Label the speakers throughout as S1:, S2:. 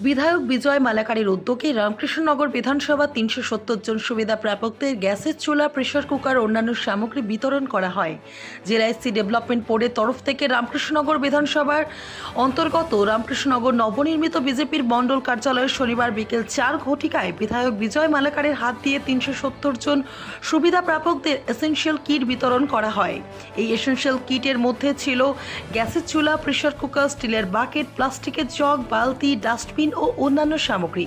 S1: বিধায়ক বিজয় মালাকারের উদ্যোগে রামকৃষ্ণনগর বিধানসভা তিনশো সত্তর জন সুবিধা প্রাপকদের গ্যাসের চুলা, প্রেসার কুকার, অন্যান্য সামগ্রী বিতরণ করা হয়। জেলা এসসি ডেভেলপমেন্ট বোর্ডের তরফ থেকে রামকৃষ্ণনগর বিধানসভার অন্তর্গত রামকৃষ্ণনগর নবনির্মিত বিজেপির মণ্ডল কার্যালয়ে শনিবার বিকেল চার ঘটিকায় বিধায়ক বিজয় মালাকারের হাত দিয়ে তিনশো সত্তর জন সুবিধা প্রাপকদের এসেনশিয়াল কিট বিতরণ করা হয়। এই এসেনশিয়াল কিটের মধ্যে ছিল গ্যাসের চুলা, প্রেসার কুকার, স্টিলের বাকেট, প্লাস্টিকের জগ, বালতি, ডাস্টবিন ও অন্যান্য সামগ্রী।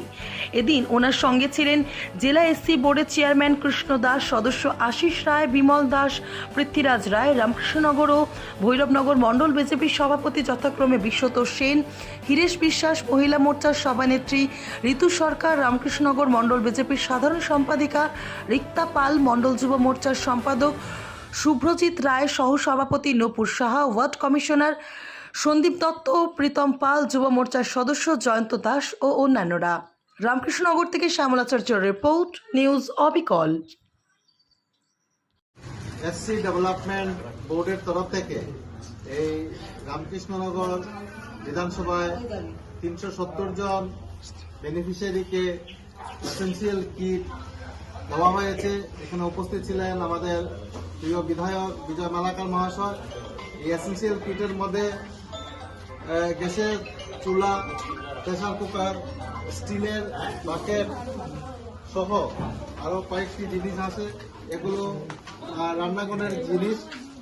S1: এদিন ওনার সঙ্গে ছিলেন জেলা এসসি বোর্ডের চেয়ারম্যান কৃষ্ণ দাস, সদস্য আশিস রায়, বিমল দাস, পৃথ্বীরাজ রায়, রামকৃষ্ণনগর ও ভৈরবনগর মণ্ডল বিজেপির সভাপতি যথাক্রমে বিশ্বতোষ সেন, হিরেশ বিশ্বাস, মহিলা মোর্চার সভানেত্রী ঋতু সরকার, রামকৃষ্ণনগর মণ্ডল বিজেপির সাধারণ সম্পাদিকা রিক্তা পাল, মণ্ডল যুব মোর্চার সম্পাদক শুভ্রজিৎ রায় সহ সভাপতি নূপুর সাহা, ওয়ার্ড কমিশনার সন্দীপ দত্ত, প্রীতম পাল, যুব মোর্চার সদস্য জয়ন্ত দাস ও অন্যান্যরা। রামকৃষ্ণনগর থেকে শ্যামলাচার্যের report, news Abikal.
S2: SC development বোর্ডের তরফ থেকে এই রামকৃষ্ণনগর বিধানসভায় তিনশো সত্তর জন বেনিফিশিয়ারিকে এসেন্সিয়াল কিট দেওয়া হয়েছে। এখানে উপস্থিত ছিলেন আমাদের প্রিয় বিধায়ক বিজয় মালাকার মহাশয়। এই এসেন্সিয়াল কিটের মধ্যে গ্যাসের চুলা, প্রেসার কুকার, স্টিলের বাকেট সহ আরও কয়েকটি জিনিস আছে। এগুলো রান্নাঘরের জিনিস,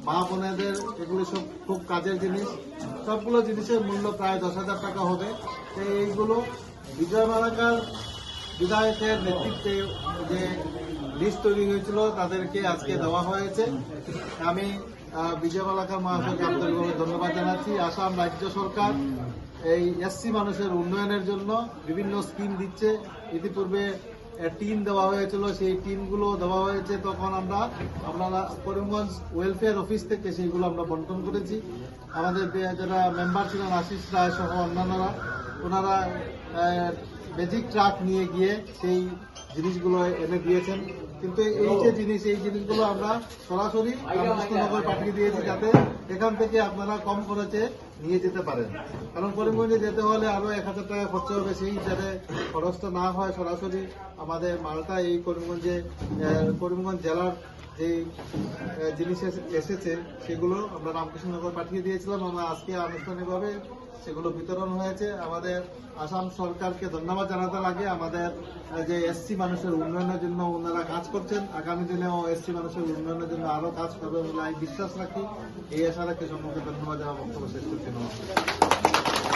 S2: মা বোনেদের, এগুলো সব খুব কাজের জিনিস। সবগুলো জিনিসের মূল্য প্রায় দশ হাজার টাকা হবে। এইগুলো বিজয় মালাকার বিধায়কের নেতৃত্বে যে লিস্ট তৈরি হয়েছিল, তাদেরকে আজকে দেওয়া হয়েছে। আমি বিজয় মালাকার মহাশয়কে আন্তরিকভাবে ধন্যবাদ জানাচ্ছি। আসাম রাজ্য সরকার এই এসসি মানুষের উন্নয়নের জন্য বিভিন্ন স্কিম দিচ্ছে। ইতিপূর্বে টিম দেওয়া হয়েছিল। সেই টিমগুলো দেওয়া হয়েছে। তখন আমরা আপনারা করিমগঞ্জ ওয়েলফেয়ার অফিস থেকে সেইগুলো আমরা বন্টন করেছি। আমাদের যারা মেম্বার ছিলেন, আশিস রায় সহ অন্যান্যরা, ওনারা ম্যাজিক ট্রাক নিয়ে গিয়ে সেই জিনিসগুলো এনে দিয়েছেন। কিন্তু এই যে জিনিস, এই জিনিসগুলো আমরা সরাসরি রামকৃষ্ণনগর পাঠিয়ে দিয়েছি যাতে এখান থেকে আপনারা কম খরচে নিয়ে যেতে পারেন। কারণ করিমগঞ্জে যেতে হলে আরও এক হাজার টাকা খরচা হবে। সেই হিসাবে খরচটা না হয় সরাসরি আমাদের মালটা এই করিমগঞ্জে করিমগঞ্জ জেলার যে জিনিস এসে- এসেছে, সেগুলো আমরা রামকৃষ্ণনগর পাঠিয়ে দিয়েছিলাম। আমরা আজকে আনুষ্ঠানিকভাবে সেগুলো বিতরণ হয়েছে। আমাদের আসাম সরকারকে ধন্যবাদ জানাতে লাগে। আমাদের যে এসসি মানুষের উন্নয়নের জন্য ওনারা কাজ করছেন, আগামী দিনে দিনেও এসসি মানুষের উন্নয়নের জন্য আরও কাজ করবে বলে আমি বিশ্বাস রাখি। এই আশা রাখি সম্পর্কে ধন্যবাদ জানা শেষ করছি। Senhor.